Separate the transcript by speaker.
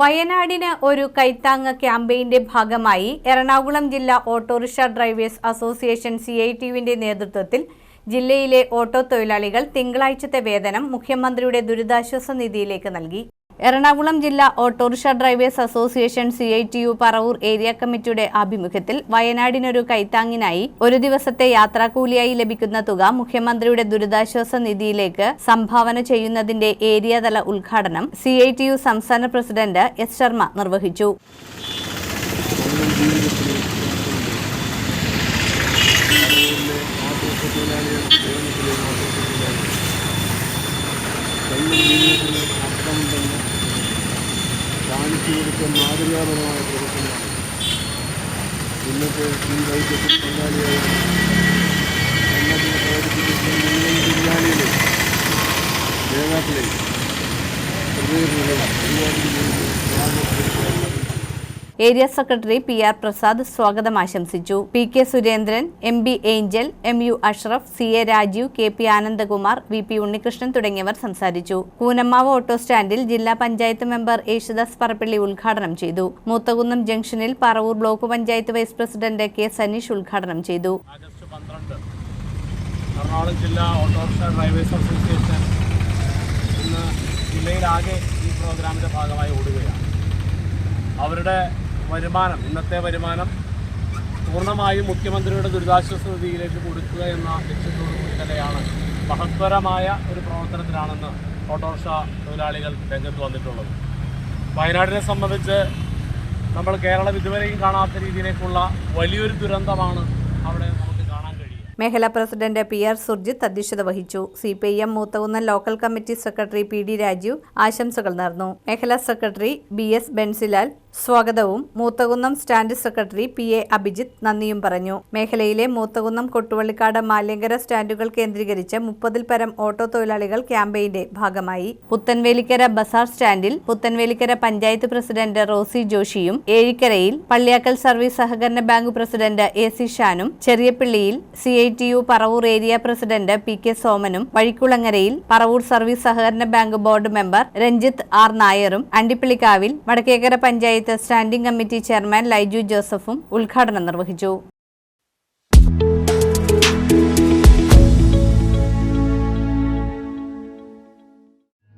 Speaker 1: വയനാടിന് ഒരു കൈത്താങ്ങ ക്യാമ്പയിന്റെ ഭാഗമായി എറണാകുളം ജില്ലാ auto rickshaw drivers association C I ടിയുവിന്റെ നേതൃത്വത്തിൽ ജില്ലയിലെ ഓട്ടോ തൊഴിലാളികൾ തിങ്കളാഴ്ചത്തെ വേതനം മുഖ്യമന്ത്രിയുടെ ദുരിതാശ്വാസ നിധിയിലേക്ക് നൽകി. എറണാകുളം ജില്ലാ auto rickshaw drivers association C I T U Paravur area കമ്മിറ്റിയുടെ ആഭിമുഖ്യത്തിൽ വയനാടിനൊരു കൈത്താങ്ങിനായി ഒരു ദിവസത്തെ യാത്രാക്കൂലിയായി ലഭിക്കുന്ന തുക മുഖ്യമന്ത്രിയുടെ ദുരിതാശ്വാസ നിധിയിലേക്ക് സംഭാവന ചെയ്യുന്നതിന്റെ ഏരിയതല ഉദ്ഘാടനം സി ഐ ടി യു സംസ്ഥാന പ്രസിഡന്റ് എസ് ശർമ്മ നിർവഹിച്ചു.
Speaker 2: കൊടുത്ത മാതൃകാപരമായ പ്രവർത്തനമാണ്. ഇന്നത്തെ ഈ വൈദ്യത്തിൽ പങ്കാളിയായ കണ്ണൂരിനെ പ്രവർത്തിക്കുന്ന മുഴുവൻ ഒരു നേതാക്കളെ ഹൃദയപൂർവം ഒരുപാട്
Speaker 1: area secretary P R Prasad സ്വാഗതം ആശംസിച്ചു. P K Surendran M B Angel M U Ashraf C A Rajeev K P Anandakumar V P Unnikrishnan തുടങ്ങിയവർ സംസാരിച്ചു. കൂനമ്മാവ് ഓട്ടോ സ്റ്റാൻഡിൽ ജില്ലാ പഞ്ചായത്ത് മെമ്പർ യേശുദാസ് പറപ്പള്ളി ഉദ്ഘാടനം ചെയ്തു. മൂത്തകുന്നം ജംഗ്ഷനിൽ Paravur block panchayat vice president K Saneesh ഉദ്ഘാടനം ചെയ്തു.
Speaker 3: എറണാകുളം ജില്ലാ ഓട്ടോറിക്ഷ ഡ്രൈവേഴ്സ് അസോസിയേഷൻ ഇന്ന് ജില്ലയിലാകെ ഈ പ്രോഗ്രാമിന്റെ ഭാഗമായി ഓടുകയാണ്. അവരുടെ വരുമാനം ഇന്നത്തെ വരുമാനം പൂർണമായും മുഖ്യമന്ത്രിയുടെ ദുരിതാശ്വാസ നിധിയിലേക്ക് കൊടുക്കുക എന്ന ലക്ഷ്യത്തോടു കൂടി തന്നെയാണ് മഹത്വരമായ ഒരു പ്രവർത്തനത്തിലാണെന്ന് ഓട്ടോറിക്ഷ തൊഴിലാളികൾ രംഗത്ത് വന്നിട്ടുള്ളത്. വയനാടിനെ സംബന്ധിച്ച് നമ്മൾ കേരളം ഇതുവരെയും കാണാത്ത രീതിയിലേക്കുള്ള വലിയൊരു ദുരന്തമാണ് അവിടെ നമുക്ക്
Speaker 1: മേഖലാ പ്രസിഡന്റ് പി ആർ സുർജിത്ത് അധ്യക്ഷത വഹിച്ചു. C P I M Moothakunnam local committee secretary P D Rajeev ആശംസകൾ നേർന്നു. മേഖലാ സെക്രട്ടറി ബി എസ് ബെൻസിലാൽ സ്വാഗതവും. Moothakunnam stand secretary P A Abhijith നന്ദിയും പറഞ്ഞു. മേഖലയിലെ മൂത്തകുന്നം കൊട്ടുവള്ളിക്കാട് മാലിയങ്കര സ്റ്റാൻഡുകൾ കേന്ദ്രീകരിച്ച് മുപ്പതിൽ പരം ഓട്ടോ തൊഴിലാളികൾ ക്യാമ്പയിന്റെ ഭാഗമായി. പുത്തൻവേലിക്കര ബസാർ സ്റ്റാൻഡിൽ പുത്തൻവേലിക്കര പഞ്ചായത്ത് പ്രസിഡന്റ് റോസി ജോഷിയും ഏഴിക്കരയിൽ പള്ളിയാക്കൽ സർവീസ് സഹകരണ ബാങ്ക് പ്രസിഡന്റ് എ സി ഷാനും ചെറിയപ്പള്ളിയിൽ C I T U Paravur area president P K സോമനും വഴിക്കുളങ്ങരയിൽ പറവൂർ സർവീസ് സഹകരണ bank board member Ranjith R നായറും അണ്ടിപ്പിളിക്കാവിൽ Vadakkekara panchayat standing committee chairman Laiju ജോസഫും ഉദ്ഘാടനം നിർവഹിച്ചു